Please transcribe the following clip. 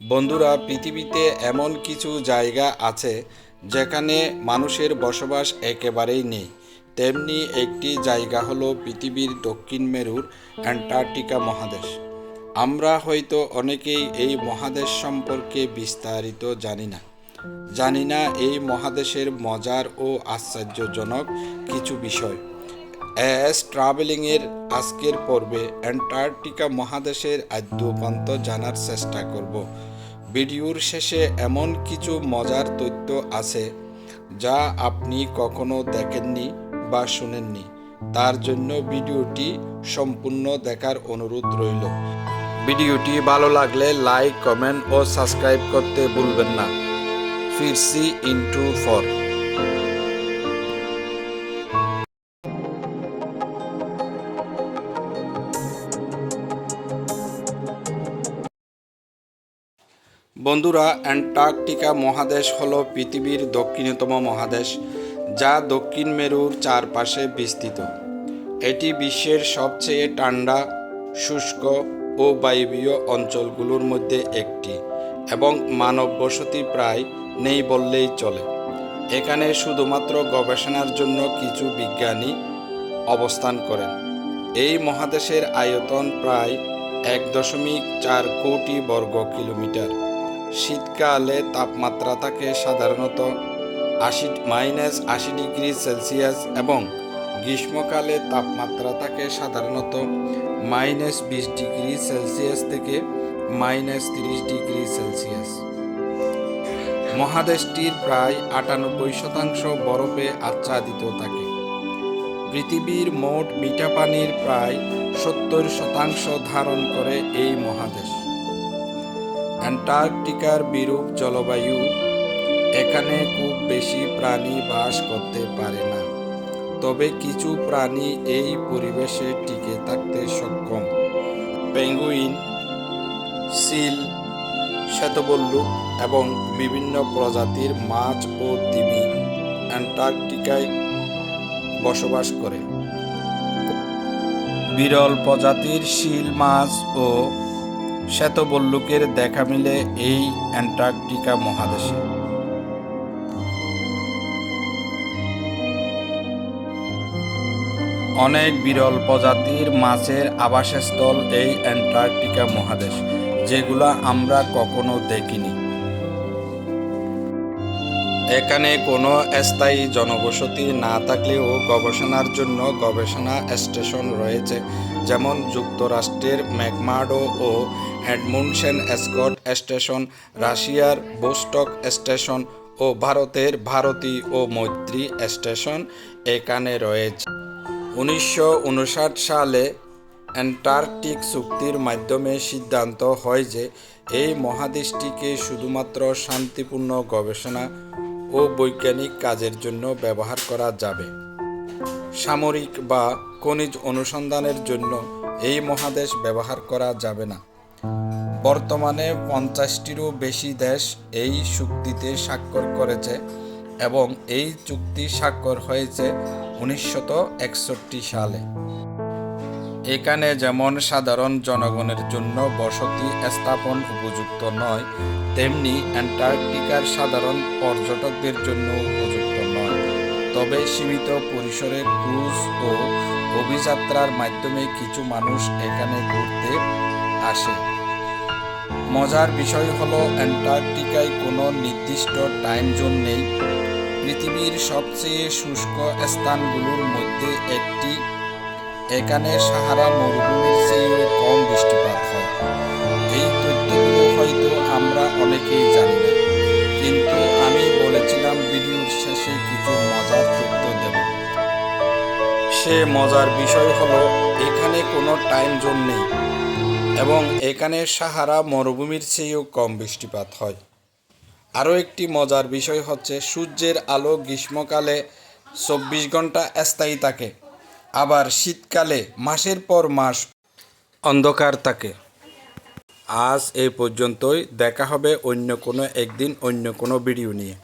বন্ধুরা, পৃথিবীতে এমন কিছু জায়গা আছে যেখানে মানুষের বসবাস একেবারেই নেই। তেমনি একটি জায়গা হলো পৃথিবীর দক্ষিণ মেরুর অ্যান্টার্কটিকা মহাদেশ। আমরা হয়তো অনেকেই এই মহাদেশ সম্পর্কে বিস্তারিত জানি না। জানি না এই মহাদেশের মজার ও আশ্চর্যজনক কিছু বিষয়। এস ট্রাভেলিংয়ের আজকের পর্বে অ্যান্টার্কটিকা মহাদেশের আদ্যপান্ত জানার চেষ্টা করব। ভিডিওর শেষে এমন কিছু মজার তথ্য আছে যা আপনি কখনো দেখেননি বা শুনেননি। তার জন্য ভিডিওটি সম্পূর্ণ দেখার অনুরোধ রইল। ভিডিওটি ভালো লাগলে লাইক, কমেন্ট ও সাবস্ক্রাইব করতে ভুলবেন না। ফিরসি ইন্টু ফর। বন্ধুরা, অ্যান্টার্কটিকা মহাদেশ হল পৃথিবীর দক্ষিণতম মহাদেশ, যা দক্ষিণ মেরুর চারপাশে বিস্তৃত। এটি বিশ্বের সবচেয়ে ঠান্ডা, শুষ্ক ও বায়বীয় অঞ্চলগুলোর মধ্যে একটি এবং মানব বসতি প্রায় নেই বললেই চলে। এখানে শুধুমাত্র গবেষণার জন্য কিছু বিজ্ঞানী অবস্থান করেন। এই মহাদেশের আয়তন প্রায় এক দশমিক চার কোটি বর্গ কিলোমিটার। শীতকালে তাপমাত্রা থাকে সাধারণত আশি মাইনাস আশি ডিগ্রি সেলসিয়াস এবং গ্রীষ্মকালে তাপমাত্রা থাকে সাধারণত মাইনাস বিশ ডিগ্রি সেলসিয়াস থেকে মাইনাস তিরিশ ডিগ্রি সেলসিয়াস। মহাদেশটির প্রায় আটানব্বই শতাংশ বরফে আচ্ছাদিত থাকে। পৃথিবীর মোট মিঠা পানির প্রায় সত্তর শতাংশ ধারণ করে এই মহাদেশ। অ্যান্টার্কটিকার বিরূপ জলবায়ু এখানে খুব বেশি প্রাণী বাস করতে পারে না। তবে কিছু প্রাণী এই পরিবেশে টিকে থাকতে সক্ষম। পেঙ্গুইন, সিল শ্বেতবল্লুক এবং বিভিন্ন প্রজাতির মাছ ও তিমি অ্যান্টার্কটিকায় বসবাস করে। বিরল প্রজাতির শিল মাছ ও শ্বেতবল্লুকের দেখা মিলে এই অ্যান্টার্কটিকা মহাদেশে। অনেক বিরল প্রজাতির মাছের আবাসস্থল এই অ্যান্টার্কটিকা মহাদেশ, যেগুলো আমরা কখনো দেখিনি। এখানে কোনো স্থায়ী জনবসতি না থাকলেও গবেষণার জন্য গবেষণা স্টেশন রয়েছে, যেমন যুক্তরাষ্ট্রের ম্যাকমার্ডো ও অ্যাডমুনসেন স্কট স্টেশন, রাশিয়ার বোস্টক স্টেশন ও ভারতের ভারতী ও মৈত্রী স্টেশন এখানে রয়েছে। উনিশশো উনষাট সালে অ্যান্টার্কটিক চুক্তির মাধ্যমে সিদ্ধান্ত হয় যে এই মহাদেশটিকে শুধুমাত্র শান্তিপূর্ণ গবেষণা ও বৈজ্ঞানিক কাজের জন্য ব্যবহার করা যাবে। সামরিক বা খনিজ অনুসন্ধানের জন্য এই মহাদেশ ব্যবহার করা যাবে না। বর্তমানে পঞ্চাশটিরও বেশি দেশ এই চুক্তিতে স্বাক্ষর করেছে এবং এই চুক্তি স্বাক্ষর হয়েছে একষট্টি সালে। এখানে যেমন সাধারণ জনগণের জন্য বসতি স্থাপন উপযুক্ত নয়, তেমনি অ্যান্টার্কটিকার সাধারণ পর্যটকদের জন্য উপযুক্ত নয়। তবে সীমিত পরিসরে ক্রুজ ও অভিযাত্রার মাধ্যমে কিছু মানুষ এখানে ঘুরতে আসে। মজার বিষয় হল, অ্যান্টার্কটিকায় কোনো নির্দিষ্ট টাইম জোন নেই। পৃথিবীর সবচেয়ে শুষ্ক স্থানগুলোর মধ্যে একটি এখানে সাহারা মরুভূমির চেয়েও কম বৃষ্টিপাত হয়। এই তথ্যগুলো হয়তো আমরা অনেকেই জানি না, কিন্তু আমি বলেছিলাম ভিডিওর শেষে কিছু মজার তথ্য দেব। সে মজার বিষয় হলো, এখানে কোনো টাইম জোন নেই এবং এখানে সাহারা মরুভূমির চেয়েও কম বৃষ্টিপাত হয়। আরও একটি মজার বিষয় হচ্ছে, সূর্যের আলো গ্রীষ্মকালে চব্বিশ ঘণ্টা স্থায়ী থাকে। আবার শীতকালে মাসের পর মাস অন্ধকার থাকে। আজ এই পর্যন্তই। দেখা হবে অন্য কোনো একদিন, অন্য কোনো ভিডিও নিয়ে।